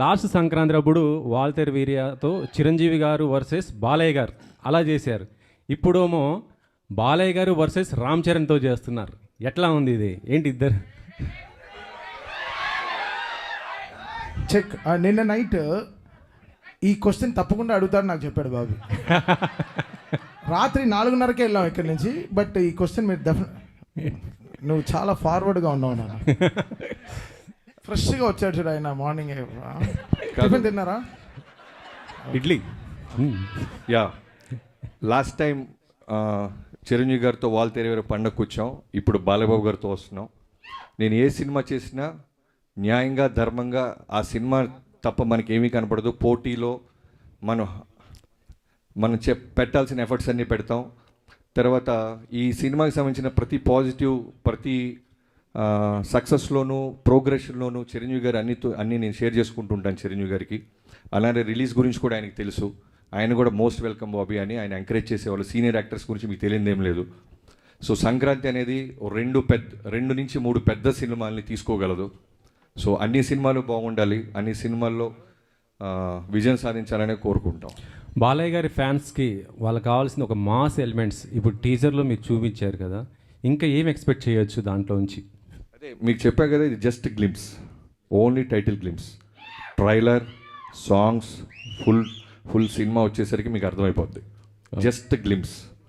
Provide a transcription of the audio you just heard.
Last Sankranti అప్పుడు వాల్తేర్ వీరియాతో చిరంజీవి గారు versus Balayya గారు అలా చేశారు. ఇప్పుడేమో బాలయ్య గారు వర్సెస్ రామ్ చరణ్తో చేస్తున్నారు. ఎట్లా ఉంది ఇది? ఏంటి ఇద్దరు? చెక్ నిన్న నైట్ ఈ క్వశ్చన్ తప్పకుండా అడుగుతాడు నాకు చెప్పాడు బాబు. రాత్రి నాలుగున్నరకే వెళ్ళాం ఇక్కడి నుంచి బట్ ఈ క్వశ్చన్ మీరు డెఫినెట్ నువ్వు చాలా ఫార్వర్డ్గా ఉన్నావు నాన్న. ఫ్రెష్గా వచ్చాడు చూడు ఆయన మార్నింగ్ టిఫిన్ తిన్నారా? Idli. Hmm. Yeah. Last time Chiranjeevi గారితో వాల్ తెరవేరు పండగ కూర్చాం ఇప్పుడు బాలబాబు గారితో వస్తున్నాం. నేను ఏ సినిమా చేసినా న్యాయంగా ధర్మంగా ఆ సినిమా తప్ప మనకి ఏమీ కనపడదు. పోటీలో మనం మనం చెప్ పెట్టాల్సిన ఎఫర్ట్స్ అన్నీ పెడతాం. తర్వాత ఈ సినిమాకి సంబంధించిన ప్రతి పాజిటివ్ ప్రతి సక్సెస్లోను ప్రోగ్రెషన్లోను చిరంజీవి గారు అన్నితో అన్నీ నేను షేర్ చేసుకుంటుంటాను చిరంజీవి గారికి. అలానే రిలీజ్ గురించి కూడా ఆయనకి తెలుసు. ఆయన కూడా మోస్ట్ వెల్కమ్ బాబీ అని ఆయన ఎంకరేజ్ చేసేవాళ్ళు సీనియర్ యాక్టర్స్ గురించి మీకు తెలియదు ఏం లేదు. సో సంక్రాంతి అనేది రెండు పెద్ద రెండు నుంచి మూడు పెద్ద సినిమాల్ని తీసుకోగలదు. సో అన్ని సినిమాలు బాగుండాలి. అన్ని సినిమాల్లో విజయం సాధించాలనే కోరుకుంటాం. బాలయ్య గారి ఫ్యాన్స్కి వాళ్ళకి కావాల్సిన ఒక మాస్ ఎలిమెంట్స్ ఇప్పుడు టీజర్లో మీరు చూపించారు కదా. ఇంకా ఏం ఎక్స్పెక్ట్ చేయొచ్చు దాంట్లో నుంచి? అదే మీకు చెప్పా కదా ఇది just glimpse only title glimpse trailer songs full full cinema వచ్చేసరికి మీకు అర్థమైపోద్ది. Just glimpse